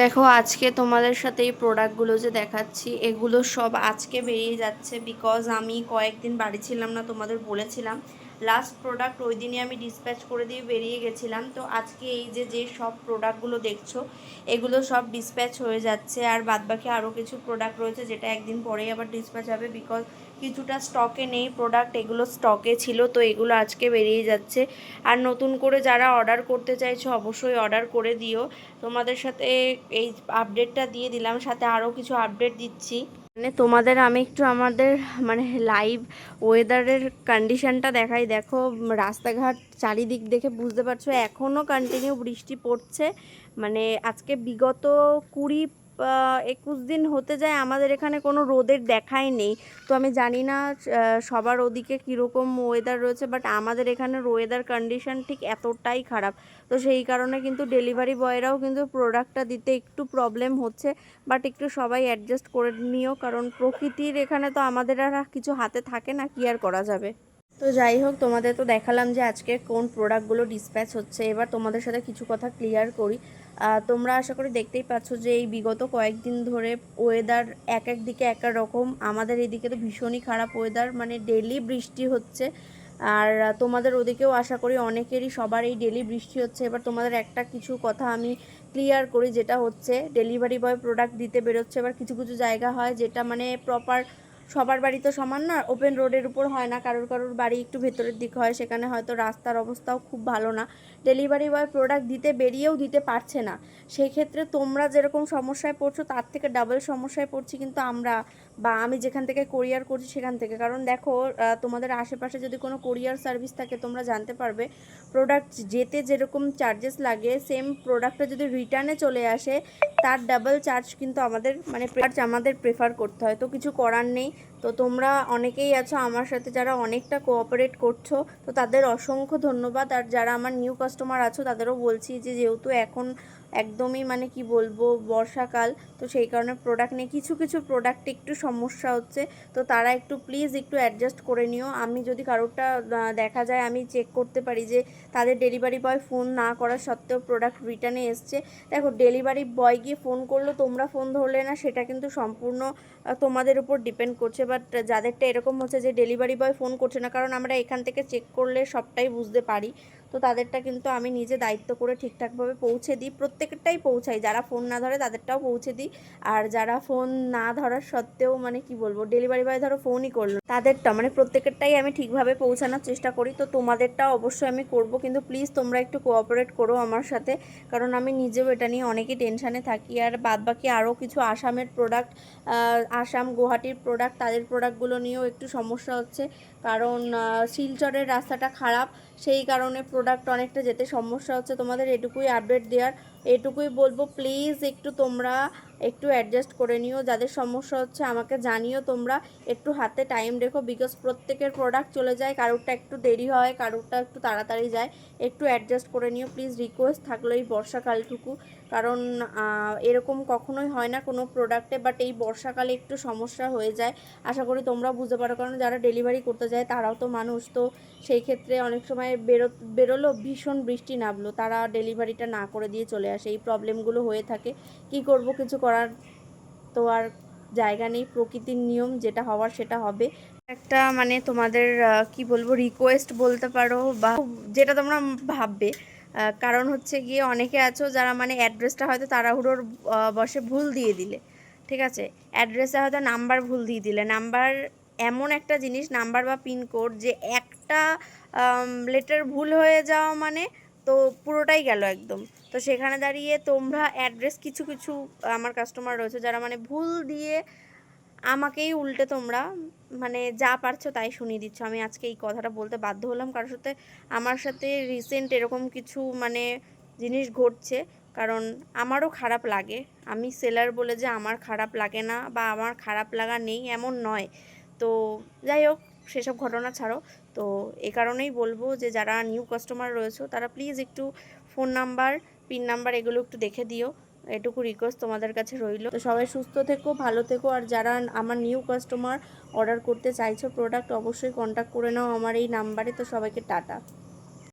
দেখো, আজকে তোমাদের সাথে এই প্রোডাক্টগুলো যে দেখাচ্ছি, এগুলো সব আজকে বেরিয়ে যাচ্ছে বিকজ আমি কয়েকদিন বাড়ি ছিলাম না, তোমাদের বলেছিলাম। লাস্ট প্রোডাক্ট ওই দিনই আমি ডিসপ্যাচ করে দিয়ে বেরিয়ে গেছিলাম। তো আজকে এই যে যে সব প্রোডাক্টগুলো দেখছ, এগুলো সব ডিসপ্যাচ হয়ে যাচ্ছে। আর বাদবাকি আরও কিছু প্রোডাক্ট রয়েছে যেটা একদিন পরেই আবার ডিসপ্যাচ হবে বিকজ কিছুটা স্টকে নেই। প্রোডাক্ট এগুলো স্টকে ছিল, তো এগুলো আজকে বেরিয়ে যাচ্ছে। আর নতুন করে যারা অর্ডার করতে চাইছো অবশ্যই অর্ডার করে দিও। তোমাদের সাথে এই আপডেটটা দিয়ে দিলাম, সাথে আরও কিছু আপডেট দিচ্ছি। মানে তোমাদের আমি একটু আমাদের মানে লাইভ ওয়েদারের কন্ডিশনটা দেখাই। দেখো, রাস্তাঘাট চারিদিক দেখে বুঝতে পারছ এখনও কন্টিনিউ বৃষ্টি পড়ছে। মানে আজকে বিগত কুড়ি একুশ দিন হতে যায়, আমাদের এখানে কোনো রোদের দেখাই নেই। তো আমি জানি না সবার ওদিকে কীরকম ওয়েদার রয়েছে বাট আমাদের এখানে ওয়েদার কন্ডিশন ঠিক এতটাই খারাপ। তো সেই কারণে কিন্তু ডেলিভারি বয়রাও কিন্তু প্রোডাক্টটা দিতে একটু প্রবলেম হচ্ছে বাট একটু সবাই অ্যাডজাস্ট করে নিও, কারণ প্রকৃতির এখানে তো আমাদের আর কিছু হাতে থাকে না, কি আর করা যাবে? তো যাই হোক, তোমাদের তো দেখালাম যে আজকে কোন প্রোডাক্টগুলো ডিসপ্যাচ হচ্ছে। এবার তোমাদের সাথে কিছু কথা ক্লিয়ার করি। তোমরা আশা করি দেখতেই পাচ্ছ যে এই বিগত কয়েকদিন ধরে ওয়েদার এক এক দিকে এক রকম। আমাদের এদিকে তো ভীষণই খারাপ ওয়েদার মানে ডেলি বৃষ্টি হচ্ছে। আর তোমাদের ওদিকেও আশা করি অনেকেরই সবার এই ডেলি বৃষ্টি হচ্ছে। এবার তোমাদের একটা কিছু কথা আমি ক্লিয়ার করি, যেটা হচ্ছে ডেলিভারি বয় প্রোডাক্ট দিতে বেরোচ্ছে। এবার কিছু কিছু জায়গা হয় যেটা মানে প্রপার সবার বাড়ি তো সমান না ওপেন রোডের উপর হয় না, কারোর কারোর বাড়ি একটু ভেতরের দিক হয়, সেখানে হয়তো রাস্তার অবস্থাও খুব ভালো না। ডেলিভারি বয় প্রোডাক্ট দিতে বেরিয়েও দিতে পারছে না। সেক্ষেত্রে তোমরা যেরকম সমস্যায় পড়ছো, তার থেকে ডাবল সমস্যায় পড়ছি কিন্তু আমরা। বা আমি যেখান থেকে কোরিয়ার করছি সেখান থেকে। কারণ দেখো তোমাদের আশেপাশে যদি কোনো কোরিয়ার সার্ভিস থাকে, তোমরা জানতে পারবে প্রোডাক্ট যেতে যেরকম চার্জেস লাগে সেম প্রোডাক্টটা যদি রিটার্নে চলে আসে, তার ডাবল চার্জ কিন্তু আমাদের মানে আমাদের প্রেফার করতে হয়। তো কিছু করার নেই। তো তোমরা অনেকেই আছো আমার সাথে যারা অনেকটা কোঅপারেট করছ, তো তাদের অসংখ্য ধন্যবাদ। আর যারা আমার নিউ কাস্টমার আছো, তাদেরও বলছি যে যেহেতু এখন একদমই মানে কি বলব, বর্ষাকাল, তো সেই কারণে প্রোডাক্ট নিয়ে কিছু কিছু প্রোডাক্টে একটু সমস্যা হচ্ছে। তো তারা একটু প্লিজ একটু অ্যাডজাস্ট করে নিও। আমি যদি কারোরটা দেখা যায় আমি চেক করতে পারি যে তাদের ডেলিভারি বয় ফোন না করা সত্ত্বেও প্রোডাক্ট রিটার্নে এসছে। দেখো ডেলিভারি বয় গিয়ে ফোন করল, তোমরা ফোন ধরলে না, সেটা কিন্তু সম্পূর্ণ তোমাদের উপর ডিপেন্ড করছে। বাট যাদেরটা এরকম হচ্ছে যে ডেলিভারি বয় ফোন করছে না, কারণ আমরা এখান থেকে চেক করলে সবটাই বুঝতে পারি। তো তাদেরটা কিন্তু আমি নিজে দায়িত্ব করে ঠিকঠাকভাবে পৌঁছে দিই, প্রত্যেকটাই পৌঁছাই। যারা ফোন না ধরে তাদেরটাও পৌঁছে দিই। আর যারা ফোন না ধরার সত্ত্বেও মানে কি বলব, ডেলিভারি বয় ধরো ফোনই করল তাদেরটা মানে প্রত্যেকেরটাই আমি ঠিকভাবে পৌঁছানোর চেষ্টা করি। তো তোমাদেরটাও অবশ্যই আমি করব, কিন্তু প্লিজ তোমরা একটু কোঅপারেট করো আমার সাথে। কারণ আমি নিজেও এটা নিয়ে অনেকই টেনশানে থাকি। আর বাদ বাকি আরও কিছু আসামের প্রোডাক্ট আসাম গুয়াহাটির প্রোডাক্ট তাদের প্রোডাক্টগুলো নিয়েও একটু সমস্যা হচ্ছে। কারণ শিলচরের রাস্তাটা খারাপ। সেই কারণে প্রোডাক্ট অনেকটা যেতে সমস্যা হচ্ছে। তোমাদের এটুকুই আপডেট দেওয়ার। এটুকুই বলব প্লিজ একটু তোমরা একটু অ্যাডজাস্ট করে নিও। যাদের সমস্যা হচ্ছে আমাকে জানিও তোমরা। একটু হাতে টাইম রেখো বিকজ প্রত্যেকের প্রোডাক্ট চলে যায়, কারোরটা একটু দেরি হয়, কারোরটা একটু তাড়াতাড়ি যায়। একটু অ্যাডজাস্ট করে নিও প্লিজ রিকোয়েস্ট থাকল এই বর্ষাকালটুকু। কারণ এরকম কখনোই হয় না কোনো প্রোডাক্টে বাট এই বর্ষাকালে একটু সমস্যা হয়ে যায়। আশা করি তোমরা বুঝতে পারো, কারণ যারা ডেলিভারি করতে যায় তারাও তো মানুষ। তো সেই ক্ষেত্রে অনেক সময় বেরো, বেরোলো, ভীষণ বৃষ্টি নামলো, তারা ডেলিভারিটা না করে দিয়ে চলে আসে, এই প্রবলেমগুলো হয়ে থাকে। কি করব, কিছু করার তো আর জায়গা নেই, প্রকৃতির নিয়ম, যেটা হওয়ার সেটা হবে। একটা মানে তোমাদের কি বলব রিকোয়েস্ট বলতে পারো বা যেটা তোমরা ভাববে। কারণ হচ্ছে গিয়ে অনেকে আছো যারা মানে অ্যাড্রেসটা হয়তো তাড়াহুড়োর বসে ভুল দিয়ে দিলে। ঠিক আছে? অ্যাড্রেসে হয়তো নাম্বার ভুল দিয়ে দিলে। নাম্বার এমন একটা জিনিস নাম্বার বা পিনকোড যে একটা লেটার ভুল হয়ে যাওয়া মানে তো পুরোটাই গেল একদম। তো সেখানে দাঁড়িয়ে তোমরা অ্যাড্রেস কিছু কিছু আমার কাস্টমার রয়েছে যারা মানে ভুল দিয়ে আমাকেই উল্টে তোমরা মানে যা পারছ তাই শুনিয়ে দিচ্ছ। আমি আজকে এই কথাটা বলতে বাধ্য হলাম। কারোর সাথে আমার সাথে রিসেন্ট এরকম কিছু মানে জিনিস ঘটছে। কারণ আমারও খারাপ লাগে। আমি সেলার বলে যে আমার খারাপ লাগে না বা আমার খারাপ লাগা নেই এমন নয়। তো যাই হোক সেসব ঘটনা ছাড়ো তো এ কারণেই বলব যে, যারা নিউ কাস্টমার রয়েছে, তারা প্লিজ একটু ফোন নাম্বার পিন নাম্বার এগুলো একটু দেখে দিও। এটুকু রিকোয়েস্ট তোমাদের কাছে রইল। তো সবাই সুস্থ থেকো, ভালো থেকো, আর যারা আমার নিউ কাস্টমার অর্ডার করতে চাইছো প্রোডাক্ট অবশ্যই কন্ট্যাক্ট করে নাও আমার এই নাম্বারে তো সবাইকে টাটা।